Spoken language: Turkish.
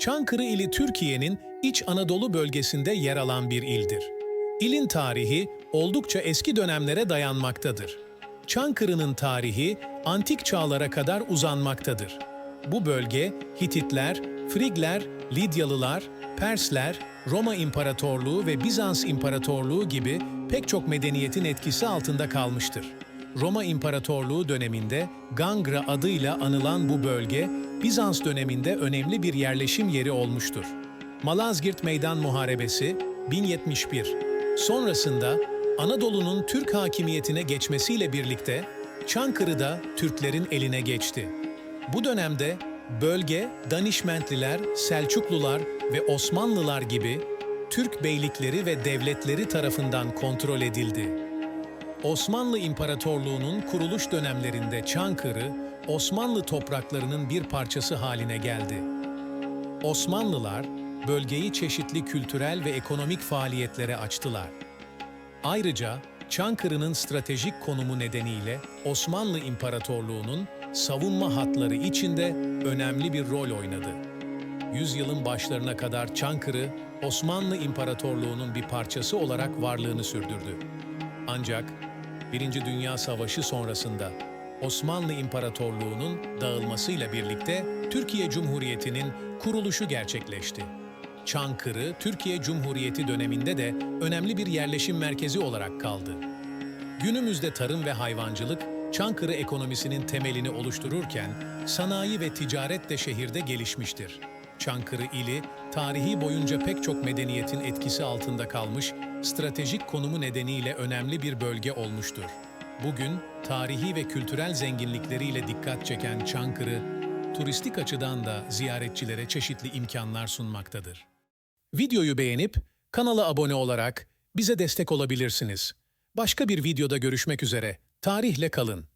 Çankırı ili Türkiye'nin İç Anadolu bölgesinde yer alan bir ildir. İlin tarihi oldukça eski dönemlere dayanmaktadır. Çankırı'nın tarihi antik çağlara kadar uzanmaktadır. Bu bölge Hititler, Frigler, Lidyalılar, Persler, Roma İmparatorluğu ve Bizans İmparatorluğu gibi pek çok medeniyetin etkisi altında kalmıştır. Roma İmparatorluğu döneminde Gangra adıyla anılan bu bölge, Bizans döneminde önemli bir yerleşim yeri olmuştur. Malazgirt Meydan Muharebesi 1071. Sonrasında Anadolu'nun Türk hakimiyetine geçmesiyle birlikte Çankırı da Türklerin eline geçti. Bu dönemde bölge Danişmentliler, Selçuklular ve Osmanlılar gibi Türk beylikleri ve devletleri tarafından kontrol edildi. Osmanlı İmparatorluğu'nun kuruluş dönemlerinde Çankırı, Osmanlı topraklarının bir parçası haline geldi. Osmanlılar, bölgeyi çeşitli kültürel ve ekonomik faaliyetlere açtılar. Ayrıca Çankırı'nın stratejik konumu nedeniyle Osmanlı İmparatorluğu'nun savunma hatları içinde önemli bir rol oynadı. Yüzyılın başlarına kadar Çankırı, Osmanlı İmparatorluğu'nun bir parçası olarak varlığını sürdürdü. Ancak Birinci Dünya Savaşı sonrasında Osmanlı İmparatorluğu'nun dağılmasıyla birlikte Türkiye Cumhuriyeti'nin kuruluşu gerçekleşti. Çankırı, Türkiye Cumhuriyeti döneminde de önemli bir yerleşim merkezi olarak kaldı. Günümüzde tarım ve hayvancılık Çankırı ekonomisinin temelini oluştururken sanayi ve ticaret de şehirde gelişmiştir. Çankırı ili tarihi boyunca pek çok medeniyetin etkisi altında kalmış, stratejik konumu nedeniyle önemli bir bölge olmuştur. Bugün tarihi ve kültürel zenginlikleriyle dikkat çeken Çankırı, turistik açıdan da ziyaretçilere çeşitli imkanlar sunmaktadır. Videoyu beğenip kanala abone olarak bize destek olabilirsiniz. Başka bir videoda görüşmek üzere. Tarihle kalın.